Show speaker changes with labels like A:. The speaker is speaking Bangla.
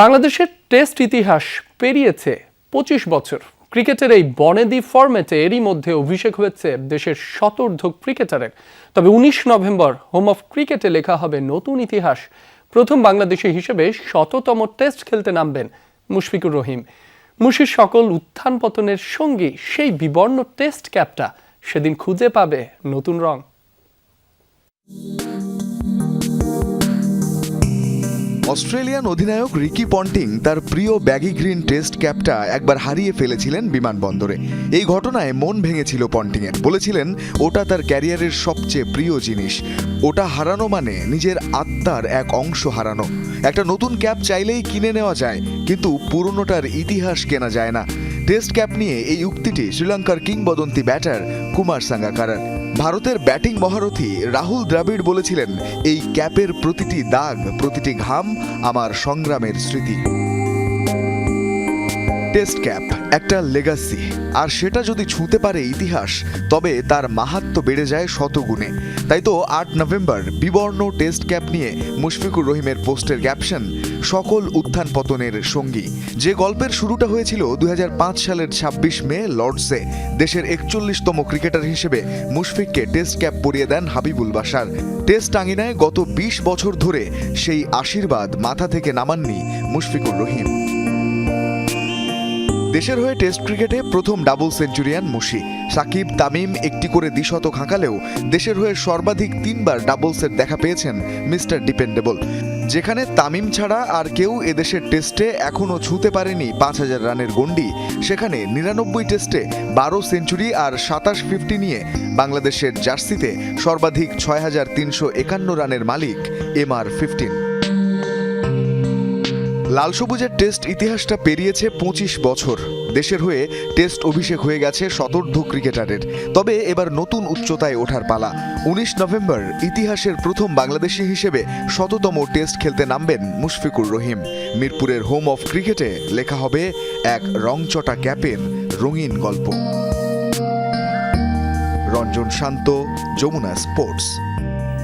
A: বাংলাদেশের টেস্ট ইতিহাস পেরিয়েছে পঁচিশ বছর। ক্রিকেটের এই বনেদি ফরম্যাটে এরই মধ্যে অভিষেক হয়েছে দেশের শতর্ধক ক্রিকেটারের। তবে উনিশ নভেম্বর হোম অফ ক্রিকেটে লেখা হবে নতুন ইতিহাস। প্রথম বাংলাদেশি হিসেবে শততম টেস্ট খেলতে নামবেন মুশফিকুর রহিম। মুশির সকল উত্থান পতনের সঙ্গী সেই বিবর্ণ টেস্ট ক্যাপটা সেদিন খুঁজে পাবে নতুন রং।
B: অস্ট্রেলিয়ান অধিনায়ক রিকি পন্টিং তার প্রিয় ব্যাগি গ্রিন টেস্ট ক্যাপটা একবার হারিয়ে ফেলেছিলেন বিমানবন্দরে। এই ঘটনায় মন ভেঙেছিল পন্টিংয়ের। বলেছিলেন, ওটা তার ক্যারিয়ারের সবচেয়ে প্রিয় জিনিস। ওটা হারানো মানে নিজের আত্মার এক অংশ হারানো। একটা নতুন ক্যাপ চাইলেই কিনে নেওয়া যায়, কিন্তু পুরনোটার ইতিহাস কেনা যায় না। টেস্ট ক্যাপ নিয়ে এই উক্তিটি শ্রীলঙ্কার কিংবদন্তি ব্যাটার কুমার সাঙ্গাকারার। ভারতের ব্যাটিং মহারথী রাহুল দ্রাবিড় বলেছিলেন, এই ক্যাপের প্রতিটি দাগ, প্রতিটি ঘাম আমার সংগ্রামের স্মৃতি। টেস্ট ক্যাপ একটা লেগাসি। আর সেটা যদি ছুঁতে পারে ইতিহাস, তবে তার মাহাত্ম বেড়ে যায় শতগুণে। তাই তো আট নভেম্বর, বিবর্ণ টেস্ট ক্যাপ নিয়ে মুশফিকুর রহিমের পোস্টের ক্যাপশন, সকল উত্থান পতনের সঙ্গী। যে গল্পের শুরুটা হয়েছিল দুই হাজার পাঁচ সালের ২৬ মে, লর্ডসে, দেশের একচল্লিশতম ক্রিকেটার হিসেবে মুশফিককে টেস্ট ক্যাপ পরিয়ে দেন হাবিবুল বাসার টেস্ট আঙিনায় গত ২০ বছর ধরে সেই আশীর্বাদ মাথা থেকে নামাননি মুশফিকুর রহিম। দেশের হয়ে টেস্ট ক্রিকেটে প্রথম ডাবল সেঞ্চুরিয়ান মুশি। সাকিব, তামিম একটি করে দ্বিশতক হাঁকালেও দেশের হয়ে সর্বাধিক তিনবার ডাবলসের দেখা পেয়েছেন মিস্টার ডিপেন্ডেবল। যেখানে তামিম ছাড়া আর কেউ এদেশের টেস্টে এখনও ছুঁতে পারেনি পাঁচ হাজার রানের গণ্ডি। সেখানে নিরানব্বই টেস্টে বারো সেঞ্চুরি আর সাতাশ ফিফটি নিয়ে বাংলাদেশের জার্সিতে সর্বাধিক ছয় হাজার তিনশো একান্ন রানের মালিক এম আর ফিফটিন লাল সবুজের টেস্ট ইতিহাসটা পেরিয়েছে পঁচিশ বছর। দেশের হয়ে টেস্ট অভিষেক হয়ে গেছে শতর্ধ ক্রিকেটারের। তবে এবার নতুন উচ্চতায় ওঠার পালা। উনিশ নভেম্বর, ইতিহাসের প্রথম বাংলাদেশি হিসেবে শততম টেস্ট খেলতে নামবেন মুশফিকুর রহিম। মিরপুরের হোম অফ ক্রিকেটে লেখা হবে এক রংচটা ক্যাপের রঙিন গল্প। রঞ্জন শান্ত, যমুনা স্পোর্টস।